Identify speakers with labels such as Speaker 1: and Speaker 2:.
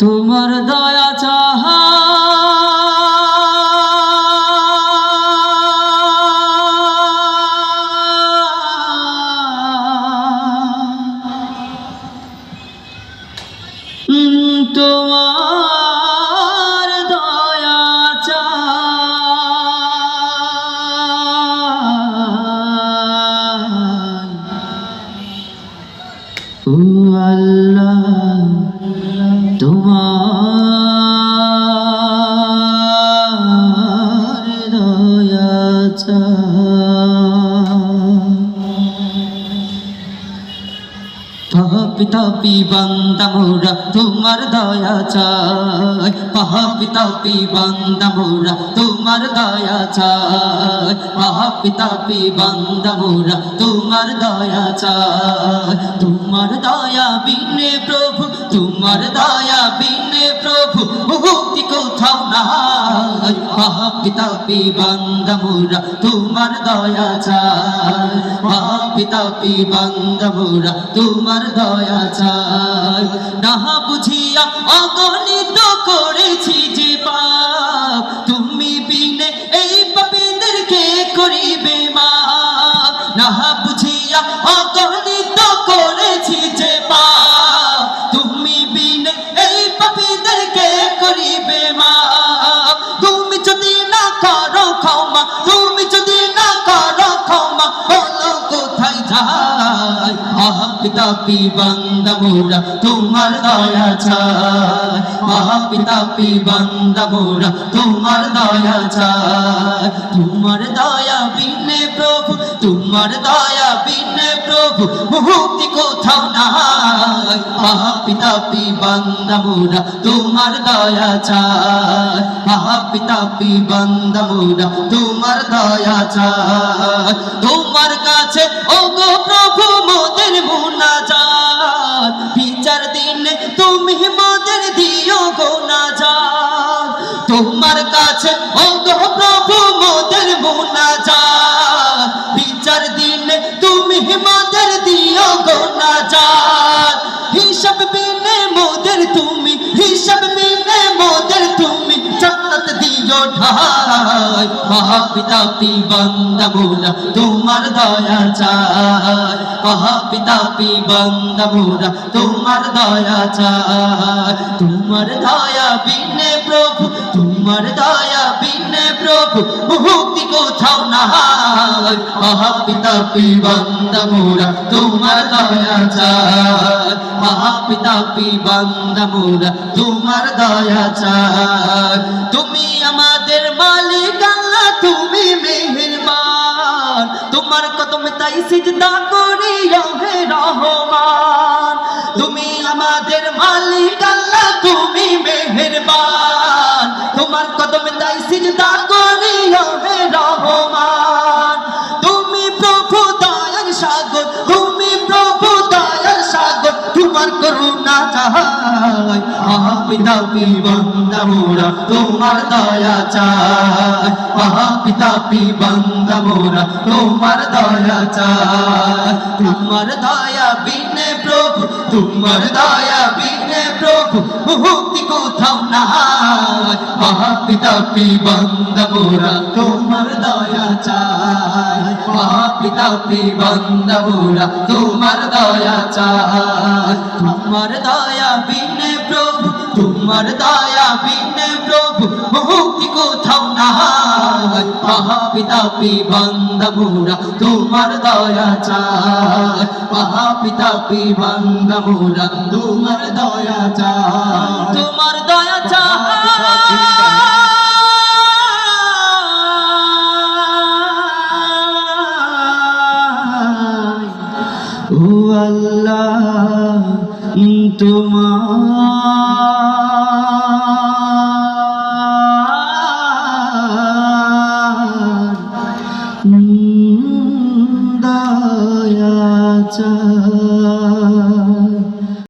Speaker 1: তোমার দয়া চাহা তোমার দয়া পিতাপি বান্দা মোরা তোমার দয়া চাই। পিতাপি বান্দা মোরা তোমার দয়া চাই। পিতাপি বান্দা মোরা তোমার দয়া চাই। তোমার দয়া বিনে প্রভু, তোমার দয়া বিনে প্রভু। কোথাও নাই পিতাপি বান্দা মোরা তোমার দয়া চাই পিতাপি বান্দা মোরা তোমার দয়া চাই না বুঝিয়া অগণিত করেছি যে তুমি বিনে এই পাপীদেরকে করিবে মা না পিতা পি বন্দা মোরা তোমার দয়া চায় পিতা পি বন্দা মোরা তোমার দয়া চায় তোমার দয়া বিনে প্রভু, তোমার দয়া বিনে প্রভু। কোথাও নাই পিতা পি বন্দা তোমার দয়া চায় পিতা পি বন্দা তোমার দয়া চায় তোমার কাছে ও গো প্রভু মোদের মুনা যান বিচার দিনে তুমি মোদের দিও গো না যান তোমার কাছে ও গো প্রভু মোদের মুনা যান বিচার দিনে তুমি মোদের দিও গো না যান হিসাব বিনে মোদের তুমি, হিসাব বিনে মোদের তুমি। জান্নাত দিও ঠাই মহাপিতা পি বন্দা মোরা তোমার দয়া চাই। মহাপিতা পি বন্দা মোরা তোমার দয়া চাই। তোমার দয়া বিনে প্রভু, তোমার দয়া বিনে প্রভু মুক্তি কোথাও নাই। মহাপিতা পি বন্দা মোরা তোমার দয়া চাই। মহাপিতা পি বন্দা মোরা তোমার দয়া চাই। তুমি আমাদের মালিক, আল্লাহ, তুমি মেহেরবান। তোমার কদম তাই সিজদা করি হে রহমান। তুমি আমাদের মালিক, আল্লাহ, তুমি মেহেরবান। তোমার কদম তাই সিজদা করি মহাপিতা পি বন্দা মোরা তোমার দয়া চাই। মহাপিতা পি বন্দা মোরা তোমার দয়া চাই। তোমার দয়া বিনে প্রভু, তোমার দয়া বিনে প্রভু মুক্তি কোথাও নাই। মহাপিতা পি বন্দা মোরা তোমার দয়া চাই। মহাপিতা পি বন্দা মোরা তোমার দয়া চাই। তোমার দয়া বিনে তোমার দয়া বিনে প্রভু, মুক্তি কোথাও নাই। বন্ধ মোরা তোমার দয়া চাই। মহাপিতা পি বন্ধ মোরা তোমার দয়া চাই। তোমার দয়া চাই। আল্লাহ তোমার। দয়া চাই।